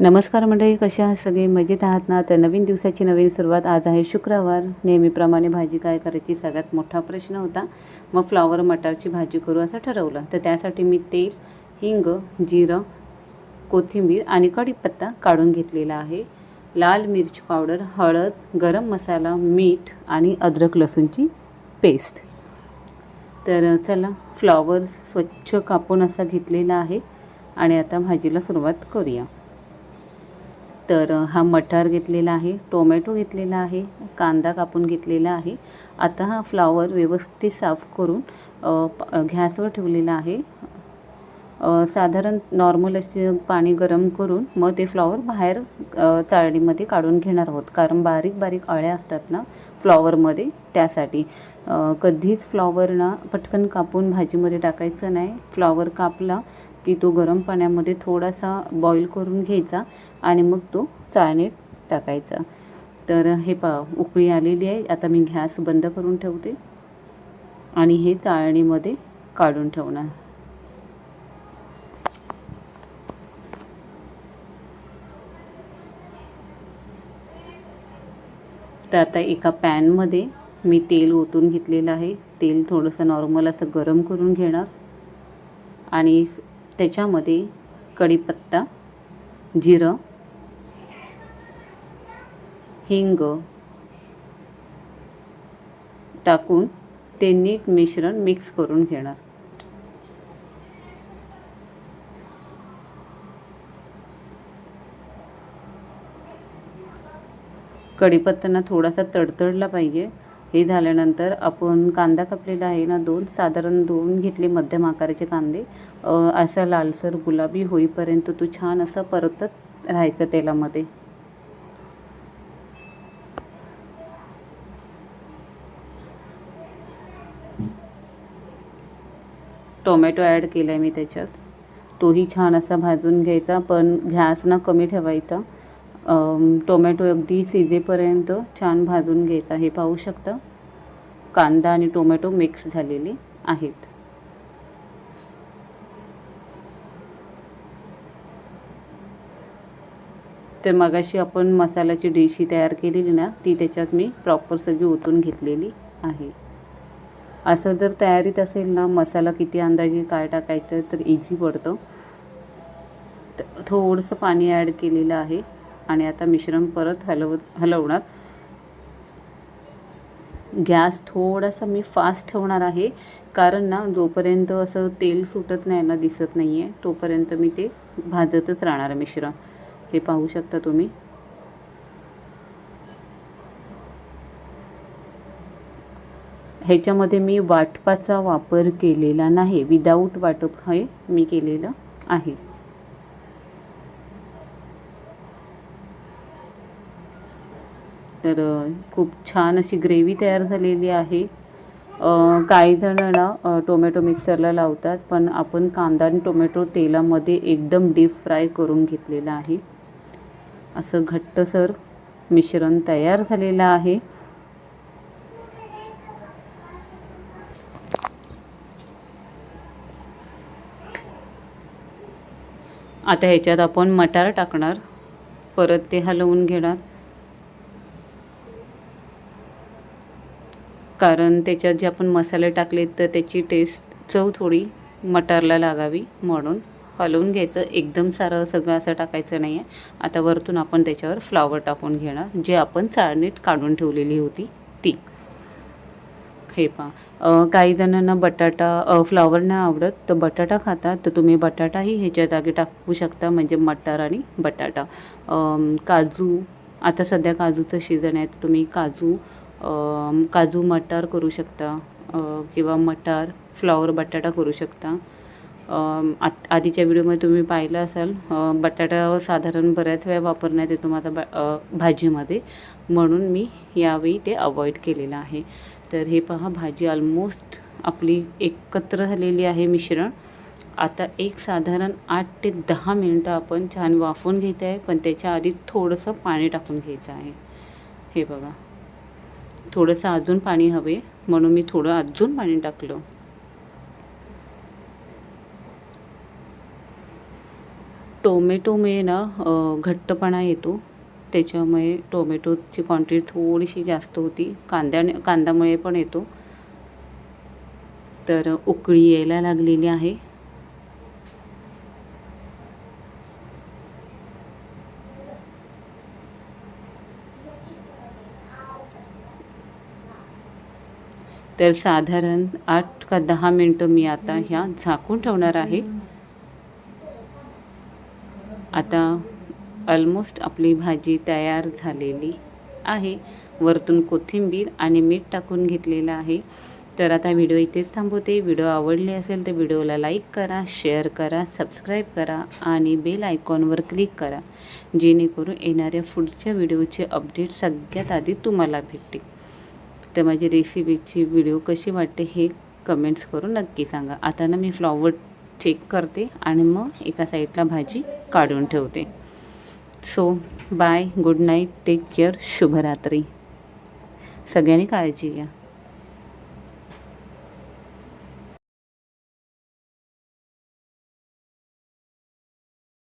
नमस्कार मंडळी कशा आहात सगळे? मजेत आहात ना? तर नवीन दिवसाची नवीन सुरुवात आज आहे शुक्रवार. नेहमीप्रमाणे भाजी काय करायची? सगळ्यात मोठा प्रश्न होता. मग फ्लॉवर मटारची भाजी करू असं ठरवलं. तर त्यासाठी मी तेल हिंग जिरं कोथिंबीर आणि कढीपत्ता काढून घेतलेला आहे. लाल मिरची पावडर हळद गरम मसाला मीठ आणि अद्रक लसूणची पेस्ट. तर चला फ्लॉवर स्वच्छ कापून असा घेतलेला आहे. आणि आता भाजीला सुरुवात करूया. तर हा मटार घेतलेला आहे टोमॅटो घेतलेला आहे कांदा कापून घेतलेला आहे. आता हा फ्लावर व्यवस्थित साफ करून घॅसवर गॅसवर ठेवलेला आहे. साधारण नॉर्मल असे पाणी गरम करून मग ते फ्लॉवर बाहेर चाळणीमध्ये काढून घेणार आहोत. कारण बारीक बारीक अळ्या असतात ना फ्लॉवरमध्ये त्यासाठी. कधीच फ्लॉवर ना पटकन कापून भाजीमध्ये टाकायचं नाही. फ्लॉवर कापला की तो गरम पाण्यामध्ये थोडासा बॉईल करून घ्यायचा आणि मग तो चाळणीत टाकायचा. तर हे पा उकळी आलेली आहे. आता मी गॅस बंद करून ठेवते. आणि हे चाळणीमध्ये काढून ठेवणार. तर आता एका पॅनमध्ये मी तेल ओतून घेतलेलं आहे. तेल थोडंसं नॉर्मल असं गरम करून घेणार. आणि त्याच्यामध्ये कढीपत्ता जिरं हिंग टाकून ते नीट मिश्रण मिक्स करून घेणार. कढीपत्ताना थोडासा तडतडला पाहिजे. हे झाल्यानंतर आपण कांदा कापलेला आहे ना दोन साधारण दोन घेतले मध्यम आकाराचे कांदे. असा लालसर गुलाबी होईपर्यंत तो छान असा परतत राहायचा तेलामध्ये. टोमॅटो ॲड केला आहे मी त्याच्यात. तोही छान असा भाजून घ्यायचा पण गॅस ना कमी ठेवायचा. टोमॅटो अगदी शिजेपर्यंत छान भाजून घ्यायचा हे पाहू शकता. कांदा आणि टोमॅटो मिक्स झालेले आहेत. तर मगाशी आपण मसाल्याची डिश ही तयार केलेली ना ती त्याच्यात मी प्रॉपर सगळी ओतून घेतलेली आहे. असं जर तयारीत असेल ना मसाला किती अंदाजे काय टाकायचं तर इझी पडतं. थोडंसं पाणी ॲड केलेलं आहे. आणि आता मिश्रण परत हलव हलवणार. गॅस थोडासा मी फास्ट ठेवणार आहे कारण ना जोपर्यंत असं तेल सुटत नाही ना दिसत नाही आहे तोपर्यंत मी ते भाजतच राहणार मिश्रण. हे पाहू शकता तुम्ही. ह्याच्यामध्ये मी वाटपाचा वापर केलेला नाही विदाऊट वाटप हे मी केलेलं आहे. तर खूप छान अशी ग्रेव्ही तयार झालेली आहे. काही जण ना टोमॅटो मिक्सरला लावतात पण आपण कांदा आणि टोमॅटो तेलामध्ये एकदम डीप फ्राय करून घेतलेला आहे. असं घट्टसर मिश्रण तयार झालेलं आहे. आता ह्याच्यात आपण मटार टाकणार. परत ते हलवून घेणार. कारण त्याच्यात जे आपण मसाले टाकले तर त्याची टेस्ट चव थोडी मटारला लागावी म्हणून हलवून घ्यायचं. एकदम सारं सगळं असं टाकायचं नाही आहे आता वरतून आपण त्याच्यावर फ्लावर टाकून घेणार. जे आपण चाळणीत काढून ठेवलेली होती ती. हे पहा. काही जणांना बटाटा फ्लावर नाही आवडत तर बटाटा खातात तर तुम्ही बटाटाही ह्याच्या जागी टाकू शकता म्हणजे मटार आणि बटाटा. काजू. आता सध्या काजूचं सीझन आहे तुम्ही काजू काजू मटार करू शकता किंवा मटार फ्लॉवर बटाटा करू शकता. आ आत आधीच्या व्हिडिओमध्ये तुम्ही पाहिलं असाल बटाटा साधारण बऱ्याच वेळा वापरण्यात येतो माझा बा भाजीमध्ये. म्हणून मी यावेळी ते अवॉइड केलेलं आहे. तर हे पहा भाजी ऑलमोस्ट आपली एकत्र झालेली आहे मिश्रण. आता एक साधारण आठ ते दहा मिनटं आपण छान वाफून घ्यायचं आहे पण त्याच्या आधी थोडंसं पाणी टाकून घ्यायचं आहे. हे बघा. थोडंसं अजून पाणी हवे म्हणून मी थोडं अजून पाणी टाकलं. टोमॅटोमुळे ना घट्टपणा येतो. त्याच्यामुळे टोमॅटोची क्वांटिटी थोडीशी जास्त होती. कांद्याने कांद्यामुळे पण येतो. तर उकळी यायला लागलेली आहे. तर साधारण आठ का दहा मिनटं मी आता ह्या झाकून ठेवणार आहे. आता ऑलमोस्ट आपली भाजी तयार झालेली आहे. वरतून कोथिंबीर आणि मीठ टाकून घेतलेलं आहे. तर आता व्हिडिओ इथेच थांबवते. व्हिडिओ आवडले असेल तर व्हिडिओला लाईक करा शेअर करा सबस्क्राईब करा आणि बेल आयकॉनवर क्लिक करा. जेणेकरून येणाऱ्या पुढच्या व्हिडिओचे अपडेट सगळ्यात आधी तुम्हाला भेटते तर माझी रेसिपीची व्हिडिओ कशी वाटते हे कमेंट्स करून नक्की सांगा. आता ना मी फ्लॉवर चेक करते आणि मग एका साईडला भाजी काढून ठेवते. So bye good night take care शुभरात्री. सगळ्यांनी काळजी घ्या.